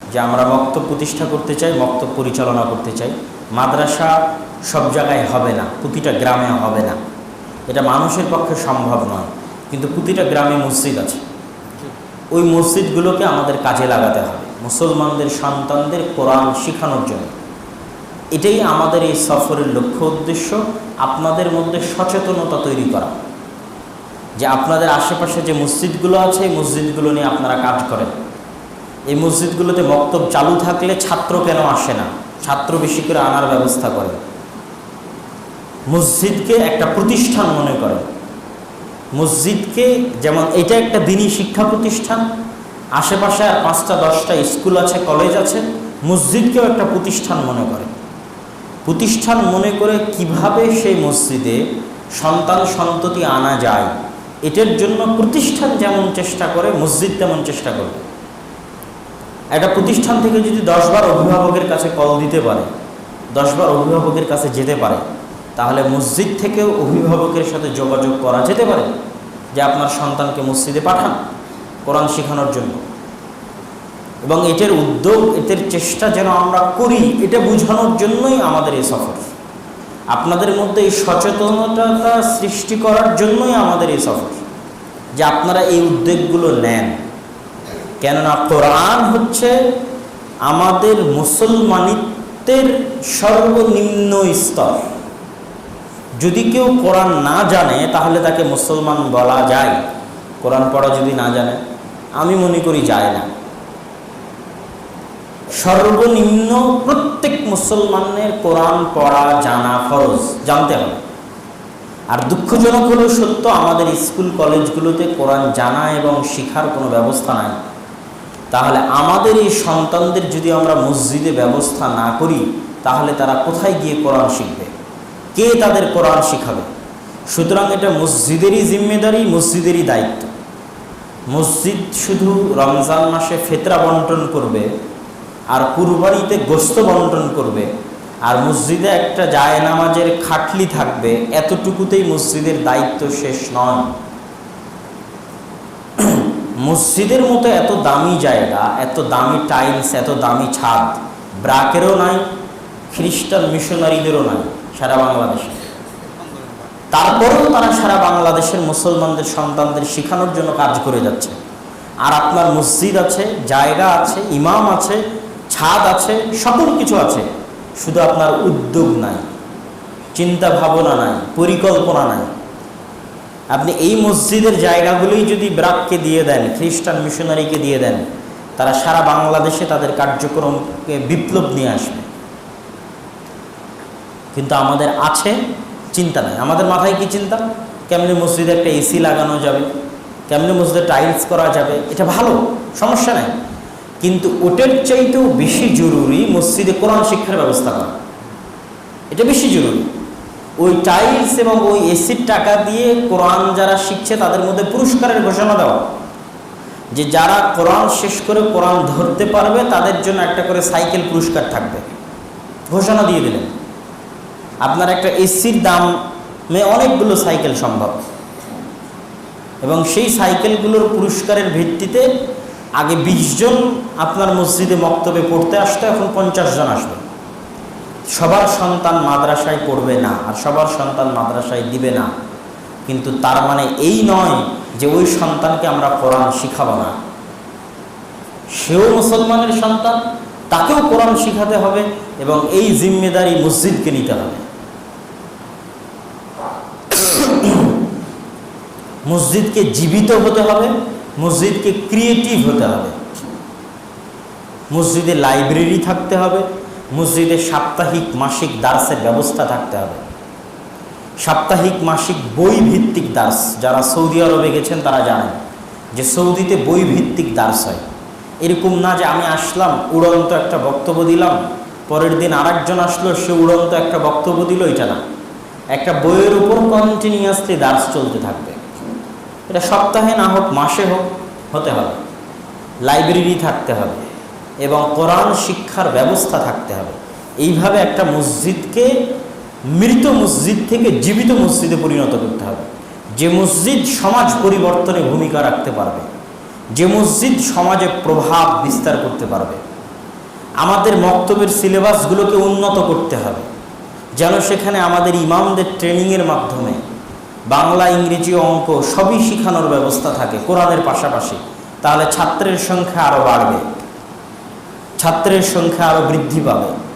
যে আমরা মক্তব প্রতিষ্ঠা করতে চাই মক্তব পরিচালনা করতে চাই। মাদ্রাসা সব জায়গায় হবে না, প্রতিটা গ্রামে হবে না। এটা মানুষের পক্ষে সম্ভব নয়, কিন্তু প্রতিটা গ্রামে মসজিদ আছে। ওই মসজিদগুলোকে আমাদের কাজে লাগাতে হবে, মুসলমানদের সন্তানদের কোরআন শেখানোর জন্য। এটাই আমাদের এই সফরের লক্ষ্য উদ্দেশ্য, আপনাদের মধ্যে সচেতনতা তৈরি করা। যে আপনাদের আশেপাশে যে মসজিদগুলো আছে, এই মসজিদগুলো নিয়ে আপনারা কাজ করেন। এই মসজিদগুলোতে বক্তব্য চালু থাকলে ছাত্র কেন আসে না? ছাত্র বেশি করে আনার ব্যবস্থা করে। মসজিদকে একটা প্রতিষ্ঠান মনে করে। মসজিদকে যেমন এটা একটা দিনই শিক্ষা প্রতিষ্ঠান, আশেপাশে আর পাঁচটা, দশটা স্কুল আছে, কলেজ আছে, মসজিদকেও একটা প্রতিষ্ঠান মনে করে। প্রতিষ্ঠান মনে করে কীভাবে সেই মসজিদে সন্তান সন্ততি আনা যায়, এটার জন্য প্রতিষ্ঠান যেমন চেষ্টা করে, মসজিদ তেমন চেষ্টা করবে। একটা প্রতিষ্ঠান থেকে যদি দশবার অভিভাবকের কাছে কল দিতে পারে, দশবার অভিভাবকের কাছে যেতে পারে, তাহলে মসজিদ থেকেও অভিভাবকের সাথে যোগাযোগ করা যেতে পারে যে আপনার সন্তানকে মসজিদে পাঠান কোরআন শেখানোর জন্য। এবং এটার উদ্যোগ, এটার চেষ্টা যেন আমরা করি, এটা বোঝানোর জন্যই আমাদের এই সফর। আপনাদের মধ্যে এই সচেতনতা সৃষ্টি করার জন্যই আমাদের এই সফর যে আপনারা এই উদ্যোগগুলো নেন। কেননা কোরআন হচ্ছে আমাদের মুসলমানিত্বের সর্বনিম্ন স্তর। যদি কেউ কোরআন না জানে, তাহলে তাকে মুসলমান বলা যায়। কোরআন পড়া যদি না জানে, আমি মনে করি যায় না। সর্বনিম্ন প্রত্যেক মুসলমানের কোরআন পড়া জানা ফরজ, জানতে হবে। আর দুঃখজনক হলেও সত্য, আমাদের স্কুল, কলেজগুলোতে কোরআন জানা এবং শিখার কোনো ব্যবস্থা নাই। তাহলে আমাদের এই সন্তানদের যদি আমরা মসজিদে ব্যবস্থা না করি, তাহলে তারা কোথায় গিয়ে কোরআন শিখবে? কে তাদের কোরআন শিখাবে? সুতরাং এটা মসজিদেরই জিম্মেদারি, মসজিদেরই দায়িত্ব। মসজিদ শুধু রমজান মাসে ফেতরা বন্টন করবে, আর কুরবানিতে গোস্ত বন্টন করবে, আর মসজিদে একটা জায় নামাজের খাটলি থাকবে, এতটুকুতেই মসজিদের দায়িত্ব শেষ নয়। মসজিদের মতো এত দামি জায়গা, এত দামি টাইলস এত দামি ছাদ, ব্রাকেরও নাই, খ্রিস্টান মিশনারিদেরও নাই সারা বাংলাদেশে। তারপরেও তারা সারা বাংলাদেশের মুসলমানদের সন্তানদের শেখানোর জন্য কাজ করে যাচ্ছে। আর আপনার মসজিদ আছে, জায়গা আছে, ইমাম আছে, ছাদ আছে, সকল কিছু আছে। শুধু আপনার উদ্যোগ নাই, চিন্তা ভাবনা নাই, পরিকল্পনা নাই। আপনি এই মসজিদের জায়গাগুলোই যদি ব্রাককে দিয়ে দেন, খ্রিস্টান মিশনারিকে দিয়ে দেন, তারা সারা বাংলাদেশে তাদের কার্যক্রমকে বিপ্লব নিয়ে আসবে। কিন্তু আমাদের আছে চিন্তা নাই। আমাদের মাথায় কি চিন্তা? কেমনি মসজিদে একটা এসি লাগানো যাবে? কেমনি মসজিদে টাইলস করা যাবে? এটা ভালো, সমস্যা নাই। কিন্তু ওটার চাইতেও বেশি জরুরি মসজিদে কোরআন শিক্ষার ব্যবস্থা করা। এটা বেশি জরুরি। ওই টাইলস এবং ওই এসির টাকা দিয়ে কোরআন যারা শিখছে তাদের মধ্যে পুরস্কারের ঘোষণা দেওয়া যে যারা কোরআন শেষ করে কোরআন ধরতে পারবে, তাদের জন্য একটা করে সাইকেল পুরস্কার থাকবে। ঘোষণা দিয়ে দিলেন। আপনার একটা এসির দামে অনেকগুলো সাইকেল সম্ভব। এবং সেই সাইকেলগুলোর পুরস্কারের ভিত্তিতে আগে বিশ জন আপনার মসজিদে মক্তবে পড়তে আসতো, এখন পঞ্চাশ জন আসবে। সবার সন্তান মাদ্রাসায় পড়বে না আর সবার সন্তান মাদ্রাসায় দিবে না। কিন্তু তার মানে এই নয় যে ওই সন্তানকে আমরা কোরআন শিখাবো না। সেও মুসলমানের সন্তান, তাকেও কোরআন শিখাতে হবে এবং এই জিম্মেদারি মসজিদকে নিতে হবে। মসজিদকে জীবিত হতে হবে, মসজিদকে ক্রিয়েটিভ হতে হবে। মসজিদে লাইব্রেরি থাকতে হবে মসজিদে সাপ্তাহিক, মাসিক দার্সের ব্যবস্থা থাকতে হবে। সাপ্তাহিক, মাসিক বই ভিত্তিক দার্স, যারা সৌদি আরবে গেছেন তারা জানেন যে সৌদিতে বই ভিত্তিক দার্স হয়। এরকম না যে আমি আসলাম, উড়ন্ত একটা বক্তব্য দিলাম, পরের দিন আরেকজন আসলো, সে উড়ন্ত একটা বক্তব্য দিল, এটা না। একটা বইয়ের উপর কন্টিনিউয়াসলি দার্স চলতে থাকবে। এটা সপ্তাহে না হোক, মাসে হোক, হতে হবে। লাইব্রেরি থাকতে হবে। এবং কোরআন শিক্ষার ব্যবস্থা থাকতে হবে। এইভাবে একটা মসজিদকে মৃত মসজিদ থেকে জীবিত মসজিদে পরিণত করতে হবে। যে মসজিদ সমাজ পরিবর্তনে ভূমিকা রাখতে পারবে, যে মসজিদ সমাজে প্রভাব বিস্তার করতে পারবে, আমাদের মক্তবের সিলেবাসগুলোকে উন্নত করতে হবে, যেন সেখানে আমাদের ইমামদের ট্রেনিংয়ের মাধ্যমে বাংলা, ইংরেজি অঙ্ক সবই শেখানোর ব্যবস্থা থাকে কোরআনের পাশাপাশি, তাহলে ছাত্রের সংখ্যা আরও বাড়বে। ছাত্রের সংখ্যা আরও বৃদ্ধি পাবে।